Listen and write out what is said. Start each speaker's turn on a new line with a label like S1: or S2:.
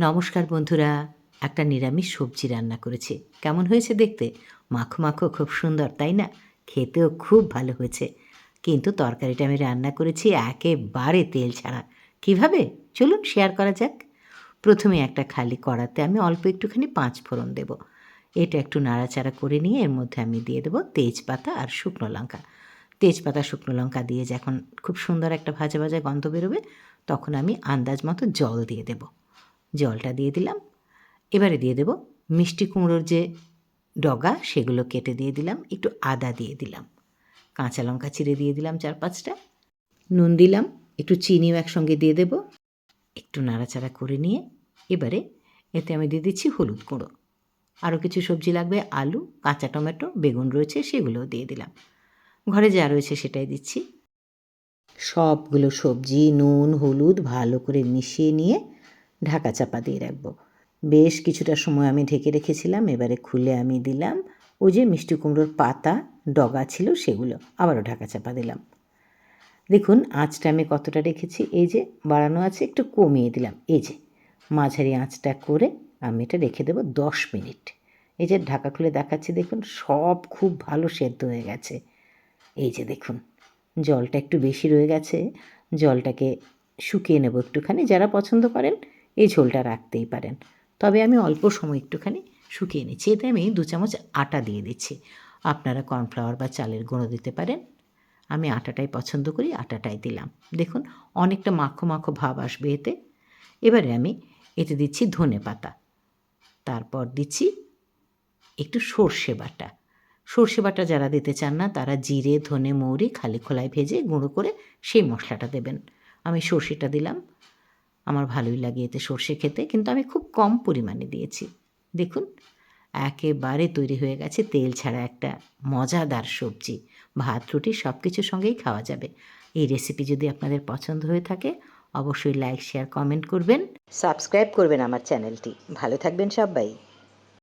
S1: নমস্কার বন্ধুরা, একটা নিরামিষ সবজি রান্না করেছি। কেমন হয়েছে দেখতে? মাখো মাখো খুব সুন্দর, তাই না? খেতেও খুব ভালো হয়েছে। কিন্তু তরকারিটা আমি রান্না করেছি একেবারে তেল ছাড়া। কীভাবে? চলুন শেয়ার করা যাক। প্রথমে একটা খালি কড়াতে আমি অল্প একটুখানি পাঁচ ফোড়ন দেব। এটা একটু নাড়াচাড়া করে নিয়ে এর মধ্যে আমি দিয়ে দেবো তেজপাতা আর শুকনো লঙ্কা। তেজপাতা, শুকনো লঙ্কা দিয়ে যখন খুব সুন্দর একটা ভাজা ভাজা গন্ধ বেরোবে, তখন আমি আন্দাজ মতো জল দিয়ে দেবো। জলটা দিয়ে দিলাম। এবারে দিয়ে দেব মিষ্টি কুমড়োর যে ডগা, সেগুলো কেটে দিয়ে দিলাম। একটু আদা দিয়ে দিলাম। কাঁচা লঙ্কা চিড়ে দিয়ে দিলাম চার পাঁচটা। নুন দিলাম, একটু চিনিও একসঙ্গে দিয়ে দেব। একটু নাড়াচাড়া করে নিয়ে এবারে এতে আমি দিয়ে দিচ্ছি হলুদ গুঁড়ো আরও কিছু সবজি লাগবে, আলু, কাঁচা টমেটো, বেগুন রয়েছে সেগুলোও দিয়ে দিলাম। ঘরে যা রয়েছে সেটাই দিচ্ছি। সবগুলো সবজি, নুন, হলুদ ভালো করে মিশিয়ে নিয়ে ঢাকা চাপা দিয়ে রাখব। বেশ কিছুটা সময় আমি ঢেকে রেখেছিলাম, এবারে খুলে আমি দিলাম। ওই যে মিষ্টি কুমড়োর পাতা, ডগা ছিল সেগুলো আবারও ঢাকা চাপা দিলাম। দেখুন, আঁচটা আমি কতটা রেখেছি? এই যে বাড়ানো আছে, একটু কমিয়ে দিলাম। এই যে মাঝারি আঁচটা করে আমি এটা রেখে দেবো দশ মিনিট। এই যে ঢাকা খুলে দেখাচ্ছি, দেখুন, সব খুব ভালো সেদ্ধ হয়ে গেছে। এই যে দেখুন, জলটা একটু বেশি রয়ে গেছে। জলটাকে শুকিয়ে নেব একটুখানি, যারা পছন্দ করেন এই ঝোলটা রাখতেই পারেন। তবে আমি অল্প সময় একটুখানি শুকিয়ে নিচ্ছি। এতে আমি দু চামচ আটা দিয়ে দিচ্ছি। আপনারা কর্নফ্লাওয়ার বা চালের গুঁড়ো দিতে পারেন। আমি আটাটাই পছন্দ করি, আটাটাই দিলাম। দেখুন, অনেকটা মাখো মাখো ভাব আসবে এতে। এবারে আমি এতে দিচ্ছি ধনে পাতা। তারপর দিচ্ছি একটু সর্ষে বাটা। সর্ষে বাটা যারা দিতে চান না, তারা জিরে, ধনে, মৌরি, খালি খোলায় ভেজে গুঁড়ো করে সেই মশলাটা দেবেন। আমি সর্ষেটা দিলাম। আমার ভালোই লাগে এতে সর্ষে খেতে, কিন্তু আমি খুব কম পরিমাণে দিয়েছি। দেখুন, একেবারে তৈরি হয়ে গেছে তেল ছাড়া একটা মজাদার সবজি। ভাত, রুটি সব কিছুর সঙ্গেই খাওয়া যাবে। এই রেসিপি যদি আপনাদের পছন্দ হয়ে থাকে, অবশ্যই লাইক শেয়ার কমেন্ট করবেন। সাবস্ক্রাইব করবেন আমার চ্যানেলটি ভালো থাকবেন সবাই।